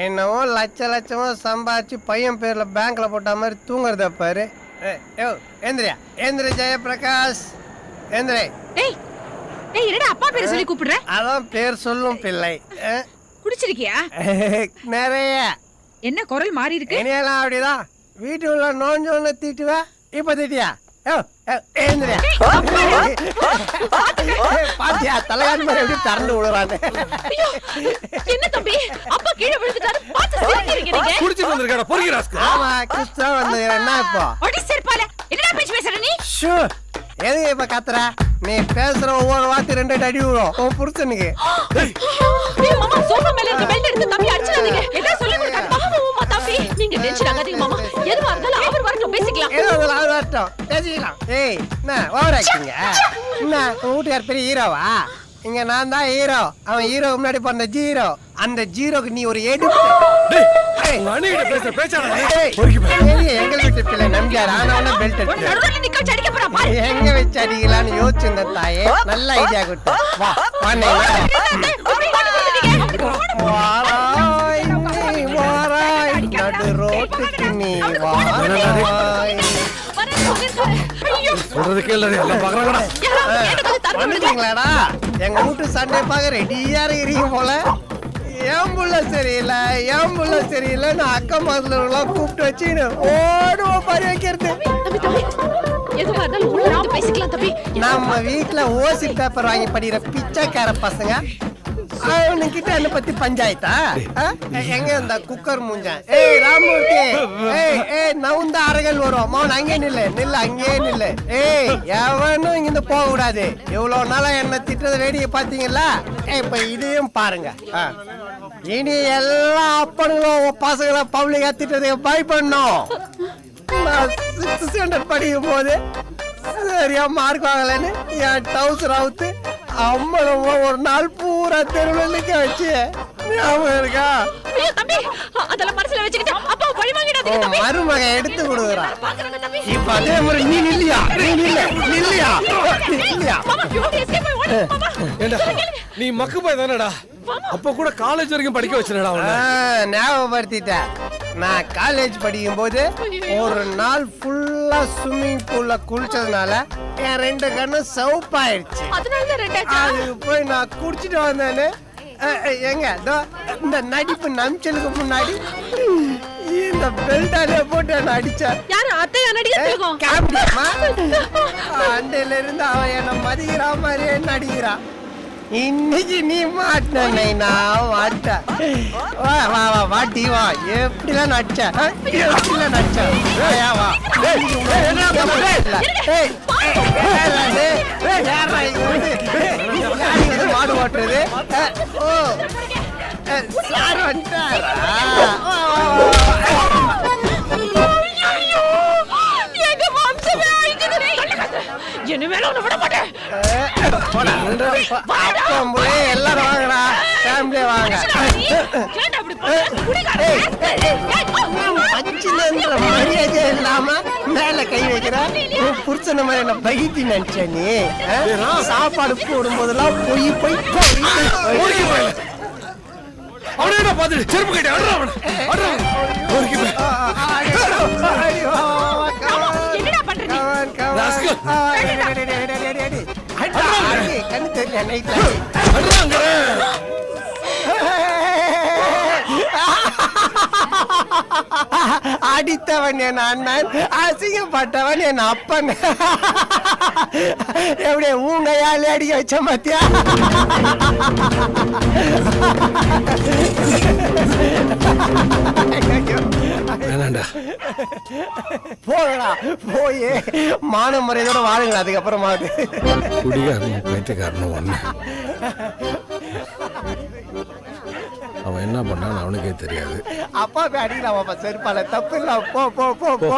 என்னவோ லட்ச லட்சமா சம்பாதிச்சு பையன் பேர்ல பேங்க்ல போட்ட மாதிரி தூங்குறத பாரு. ஏய், ஏந்திரியா ஏந்திர ஜெயபிரகாஷ். ஏந்திரே டேய் டேய் என்னடா அப்பா பேரை சொல்லி கூப்பிடுற? அதான் பேர் சொல்லும் பிள்ளை. குடிச்சிருக்கியா? நிறைய. என்ன குரல் மாறி இருக்கு? இனியெல்லாம் அப்படிதான். வீட்டுக்குள்ள நோஞ்சு ஒன்று திட்டுவா? இப்ப திட்டியா? ஏய், பாத்தியா? தலைகாணி மாதிரி எப்படி ஐயோ, என்ன தம்பி? அப்பா கீழே குடிச்சிட்டு வந்திருக்காடா பொறுக்கி ராஸ்க்கு ஆமா கிறிஸ்தவ வந்து என்ன இப்போ? அடி செருப்பால. என்னடா பேச்சு பேசுற நீ? ஷூ எதுக்கு இப்ப கத்துற? நீ பேசுற ஒவ்வொரு வார்த்தை ரெண்டு அடி விடும் உன் புருஷனுக்கு டேய் மாமா சோஃபா மேல இருக்க பெல்ட் எடுத்து தம்பி அடிச்சிடாதீங்க என்ன சொல்லி கொடுத்தாரு மாமா மாமா தம்பி. நீங்க டென்ஷன் ஆகாதீங்க மாமா. எதுவா இருந்தாலும் அவர் வரட்டும் பேசிக்கலாம். ஏதோ ஒரு ஆள் வரட்டும். பேசிக்கலாம். ஏய் என்ன ஓவர் ஆக்டிங்க என்ன உன் வீட்டுக்கார் பெரிய ஹீரோவா? இங்க நான் தான் ஹீரோ. அவன் ஹீரோ முன்னாடி பிறந்த ஜீரோ. அந்த ஜீரோக்கு நீ ஒரு எடுப்பு ஏய், உங்க பேச்சாடா எங்க வீட்டு பிள்ளை நம்பியார் ஆனவன பெல்ட் நடுவுல நிக்க வச்சு அடிக்க போறா பாரு. எங்க வச்சு அடிக்கலாம்னு யோசிச்சிருந்த தாயே நல்ல ஐடியா கொடுத்த. வா வாண்ணே. வாராய் நீ வாராய் நடு ரோட்டுக்கு நீ வாராய். சொல்றது கேளு எல்லாம் பாக்குறாங்கடா. வந்துட்டீங்களாடா? எங்க வீட்டு சண்டை பார்க்க ரெடியா இருக்கிறீங்க போல. ஏன் புள்ள சரியில்லை ஏன் புள்ள சரியில்லைன்னு அக்கம் பக்கத்துலாம் கூப்பிட்டு வச்சுன்னு ஓடுவோம் பறி வைக்கிறது. தம்பி, தம்பி, எதுவா இருந்தாலும் உள்ள வந்து பேசிக்கலாம் தம்பி. நம்ம வீட்ல ஓசி பேப்பர் வாங்கி படிக்கிற பிச்சைக்கார பசங்க அவனுக்கிட்ட என்ன பத்தி பஞ்சாயத்தா? எங்க இந்த குக்கர் மூஞ்சன் ஏய் ராமூர்த்தி. ஏய் ஏய் நவுந்த அறைகள் வரும். மௌன் அங்கே நில்லு. நில்லு அங்கே நில்லு. ஏய் எவனும் இங்கிருந்து போக கூடாது. இவ்வளவு நாளா என்ன திட்டுறத வேடிக்கை பாத்தீங்களா ஏய் இப்ப இதையும் பாருங்க. இனி எல்லா அப்பனுங்களும் பசங்களை பப்ளிக்கா திட்டுறதுக்கு பயப்படணும். நான் சிக்ஸ்த் ஸ்டாண்டர்ட் படிக்கும் போது சரியா மார்க் வாங்கலன்னு என் டவுசர் அவுத்து அம்மளும் ஒரு நாள் பூரா தெருவில் நிற்க வச்சு ஞாபகம் இருக்கா? அதெல்லாம் மனசுல வச்சுக்கிட்டு மருமக எடுத்து கொடுக்குறான் தம்பி இப்ப அதே மாதிரி நீ நில்லியா? நீ ஓடு மாமா ஏண்டா நீ மக்கு போய் தானடா? அப்ப கூட காலேஜ் வரைக்கும் படிக்க வச்சிருடா ஞாபகப்படுத்திட்டேன் நான் காலேஜ் படிக்கும் போது ஒரு நாள் ஃபுல்லா ஸ்விம்மிங் பூல்ல குளிச்சதுனால என் ரெண்டு கண்ணும் சவுப்பாயிடுச்சு. அதுக்கு போய் நான் குடிச்சிட்டு வந்தேன்னு எங்க இந்த நடிப்பு நம்பிச்சலுக்கு முன்னாடி இந்த பெல்டாலே போட்டு என்ன அடிச்சார் யாரு? திலகம் காமெடியம்மா அண்டையில இருந்து அவன் என்ன மதிக்கிறா மாதிரியே நடிக்கிறான் இன்னைக்கு நீ மாட்டின நான் மாட்டேன் வா வா வா வாட்டி வா. எப்படிலாம் நடிச்ச? எப்படிலாம் நடிச்ச வா. மாடு ஓட்டுறது? ஓ. சார் வந்துட்டாரா? விட மாட்டேன் போடா. போய் எல்லாரும் வாங்கடா ஃபேமிலியே வாங்க ஏன்டா அப்படி பச்சிலன்ற மரியாதை இல்லாம மேல கை வைக்கிற உன் புருஷன மாதிரி என்ன பகிட்டி நினைச்ச நீ? சாப்பாடு போடும் போதெல்லாம் பொய் பொய் அவனே என்ன பாத்துட்டு செருப்பு கட்டி அட்றா அவன அட்றா பொறுக்கி போய் என்னடா பண்ற நீ? ராஸ்கல். கண்ணு தெரியல நைட்ல அடித்தவன் என் அண்ணன் அசிங்கப்பட்டவன் என் அப்பன். எப்படி ஊங்கையால் அடிக்க வச்ச மத்தியா வேணாண்டா. போகடா போய். மான முறையோட வாழுங்களா அதுக்கப்புறமா குடிகாரனும் பைத்தியக்காரனும் ஒண்ணு. அவன் என்ன பண்ணான்னு அவனுக்கே தெரியாது. அப்பா போய் அடிக்கலாம் பாப்பா செருப்பால. தப்பு இல்ல போ போ போ போ.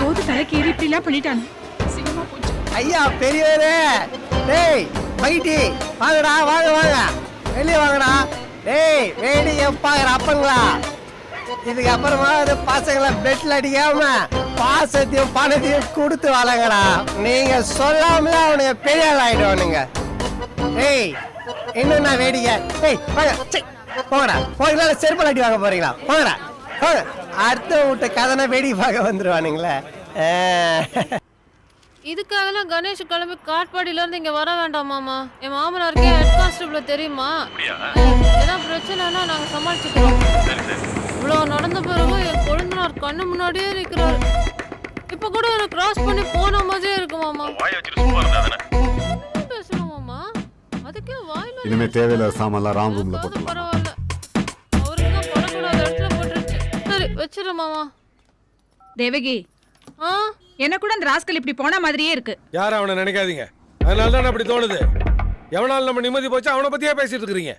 தோது தலைக்கு ஏறி இப்படி எல்லாம் போச்சு. ஐயா பெரியவரே. பைட்டி வாங்கடா வாங்க வாங்க. வெளியே வாங்கடா. டேய் வேடிக்கை பாக்குற அப்பங்களா? இதுக்கு அப்புறமா அது பசங்களை பெட்ல அடிக்காம பாசத்தையும் பணத்தையும் கொடுத்து வளங்கடா. நீங்க சொல்லாமலே அவனுங்க பெரிய ஆள் ஆயிடுவானுங்க. ஏய் என்னென்ன வேடிக்கை. ஏய் வாங்க சீ, போங்கடா. போறீங்களா செருப்பில் அடி வாங்க போறீங்களா? போங்கடா போங்க. அடுத்த வீட்டு கதனை வேடிக்கை பார்க்க வந்துருவானுங்களே. ஆ. இதுக்காகலாம் கணேஷ் கிளம்பி காட்பாடியில இருந்து இங்க வர வேண்டாம் மாமா. என் மாமனாருக்கே ஹெட் கான்ஸ்டபிள் தெரியுமா ஏதாவது பிரச்சனைனா நாங்க சமாளிச்சுக்கிறோம். இவ்வளவு நடந்த பிறகு என் கொழுந்தனார் கண்ணு முன்னாடியே நிக்கிறாரு இப்ப கூட எனக்கு கிராஸ் பண்ணி போன மாதிரியே இருக்கு மாமா. பேசுறோம் மாமா? அதுக்கே வாயில இனிமே தேவையில்லாத சாமான்லாம் ராம் ரூம்ல போட்டுலாம் பரவாயில்ல. அவருக்கு தான் படக்கூடாத இடத்துல போட்டுருச்சு. சரி வச்சிரு மாமா. தேவகி. ஆ? எனக்கு கூட அந்த ராஸ்கல் இப்படி போன மாதிரியே இருக்கு. யாரும் அவனை நினைக்காதீங்க. அதனால தான் அப்படி தோணுது. எவனால நம்ம நிம்மதி போச்சு அவனை பத்தியே பேசிட்டு இருக்கிறீங்க.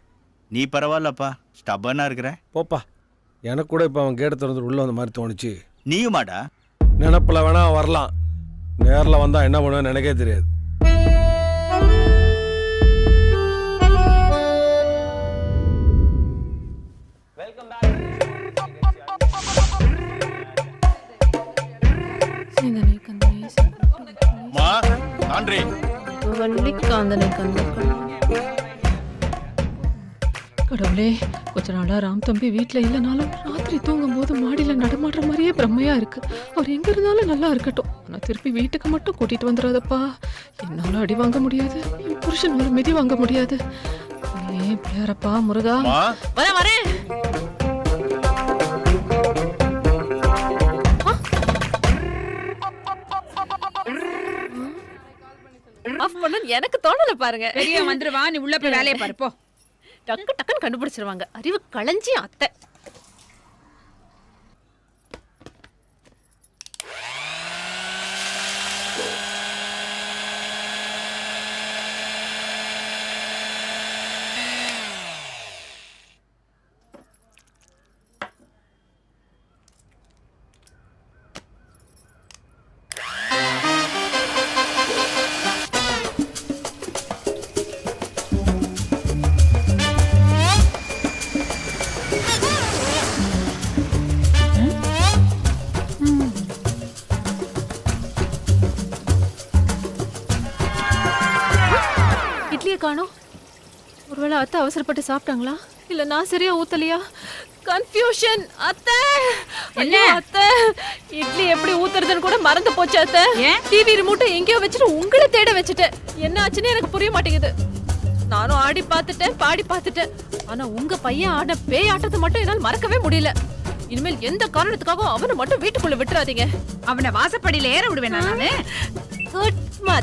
நீ பரவாயில்லப்பா ஸ்டப்பனா இருக்கிற. போப்பா எனக்கு கூட இப்போ அவன் கேட்ட திறந்து உள்ள வந்த மாதிரி தோணுச்சு. நீயுமாடா? நினப்பில் வேணா வரலாம். நேரில் வந்தா என்ன பண்ணுவேன்னு எனக்கே தெரியாது. நன்றி. வள்ளி காந்தனை கந்தனை கடவுளே கொஞ்ச நாளா ராம் தம்பி வீட்ல இல்லைனாலும் ராத்திரி தூங்கும் போது மாடியில நடமாடுற மாதிரியே பிரம்மையா இருக்கு. அவர் எங்க இருந்தாலும் நல்லா இருக்கட்டும். ஆனா திருப்பி வீட்டுக்கு மட்டும் கூட்டிட்டு வந்துடாதப்பா. என்னால அடி வாங்க முடியாது. என் புருஷன் ஒரு மிதி வாங்க முடியாது. ஏன் பிள்ளையாரப்பா முருகா? வரேன் ஆஃப் பண்ணு எனக்கு தோணல பாருங்க. பெரிய வந்துருவா நீ உள்ள போய் வேலையை பாரு போ. டக்கு டக்குன்னு கண்டுபிடிச்சிருவாங்க. அறிவு களஞ்சி அத்தை. இட்லியை காணோம். ஒருவேளை அத்தை அவசரப்பட்டு சாப்பிட்டாங்களா? இல்ல நான் சரியா ஊத்தலையா? கன்ஃபியூஷன் அத்தை! என்ன? அத்தை! இட்லி எப்படி ஊத்துறதுன்னு கூட மறந்து போச்சு அத்தை? டிவி ரிமோட்டை எங்கேயோ வச்சுட்டு உங்களை தேட வச்சுட்டேன் என்ன ஆச்சுன்னு எனக்கு புரிய மாட்டேங்குது. நானும் ஆடி பார்த்துட்டேன் பாடி பார்த்துட்டேன். ஆனா உங்க பையன் ஆடின பேய் ஆட்டத்தை மட்டும் என்னால் மறக்கவே முடியல. இனிமேல் எந்த காரணத்துக்காகவும் அவனை மட்டும் வீட்டுக்குள்ள விட்டுறாதீங்க. அவனை வாசப்படியில ஏற விடுவேன் நானு குட் மதர்